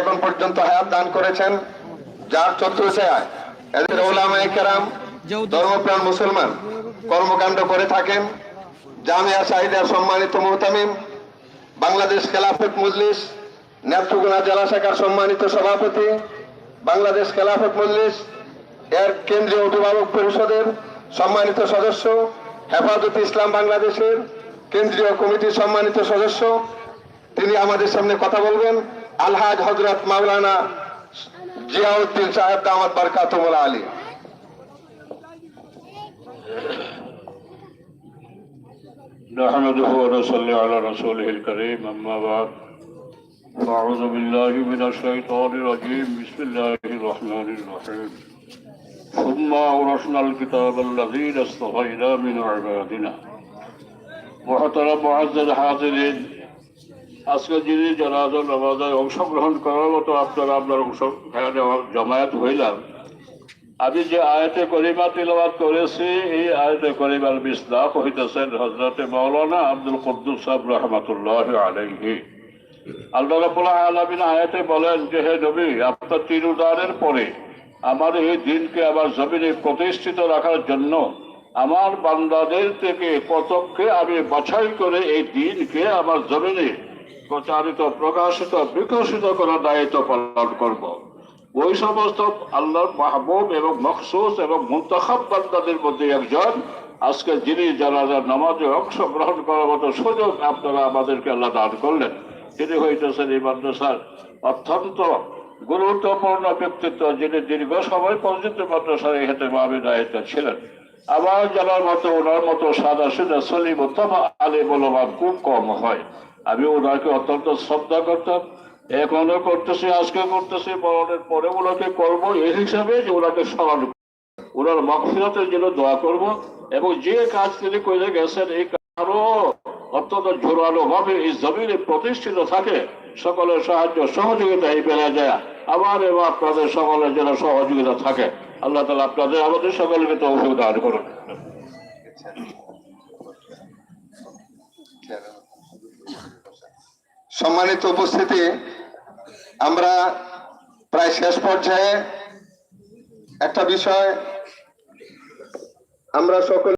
এখন পর্যন্ত হায়াত দান করেছেন, যার চতুর্থয়ায় এদের ধর্মপ্রাণ মুসলমান, কর্মকাণ্ড করে থাকেন। জামিয়া শাহিদার সম্মানিত মোহতামিম, বাংলাদেশ খেলাফত মজলিস, নেত্রকোনা জেলা শাখার সম্মানিত সভাপতি, বাংলাদেশ খেলাফত মজলিস এর কেন্দ্রীয় অভিভাবক পরিষদের সম্মানিত সদস্য, হেফাজত ইসলাম বাংলাদেশের কেন্দ্রীয় কমিটির সম্মানিত সদস্য, তিনি আমাদের সামনে কথা বলবেন। আলহাজ হজরত মাওলানা জিয়াউদ্দিন সাহেব দামাত বারকাতুমুল আলী نحمده ونصلي على رسوله الكريم أما بعد أعوذ بالله من الشيطان الرجيم بسم الله الرحمن الرحيم ثم أورثنا الكتاب الذين اصطفينا من عبادنا محترم معزز حاضرين আজকে যদি জানাজা নামাজায় অংশগ্রহণ করার মতো আপনারা আপনার অংশ এখানে জমায়েত হইলাম, আমি যে আয়তে করিমা তিলবাদ করেছি, এই আয়তে করিমার বিস্তাপ হইতেছেন হজরতে মৌলানা আব্দুল কদ্দুস সাহেব রহমতুল্লাহ আলহি আল্লাহ আলমিন আয়াতে বলেন যে, হে নবী, আপনার তিরুদানের পরে আমার এই দিনকে আমার জমিনে প্রতিষ্ঠিত রাখার জন্য আমার বান্দাদের থেকে কতককে আমি বাছাই করে এই দিনকে আমার জমিনে প্রচারিত, প্রকাশিত, বিকশিত করার দায়িত্ব পালন করব। ওই সমস্ত আল্লাহর মাহবুব এবং মখসুস এবং মুন্তাখাব বান্দাদের মধ্যে একজন। আজকে যিনি জানাজার নামাজে অংশগ্রহণ করার মতো সুযোগ আপনারা আমাদেরকে আল্লাহ দান করলেন। তিনি হইতেছেন এই মাদ্রাসার অত্যন্ত গুরুত্বপূর্ণ ব্যক্তিত্ব, যিনি দীর্ঘ সময় পর্যন্ত মাদ্রাসার হেতে মামি দায়িত্ব ছিলেন। আমার জানার মতো, ওনার মতো সাদা সিদা সলিম উত্তমা আলী বলবা খুব কম হয়। আমি ওনাকে অত্যন্ত শ্রদ্ধা করতাম, এখনও করতেছি, আজকে করতেছি মরণের পরে ওনাকে করব এই হিসাবে যে ওনাকে স্মরণ ওনার মকফিরতের জন্য দোয়া করব এবং যে কাজ তিনি করে গেছেন, এই কারও অত্যন্ত জোরালো ভাবে এই জমিনে প্রতিষ্ঠিত থাকে, সকলের সাহায্য সহযোগিতা এই বেলা যায়। আবার এবং আপনাদের সকলের যেন সহযোগিতা থাকে। আল্লাহ তালা আপনাদের আমাদের সকলকে তো দান করুন। সম্মানিত উপস্থিতি আমরা প্রায় শেষ পর্যায়ে একটা বিষয় আমরা সকলে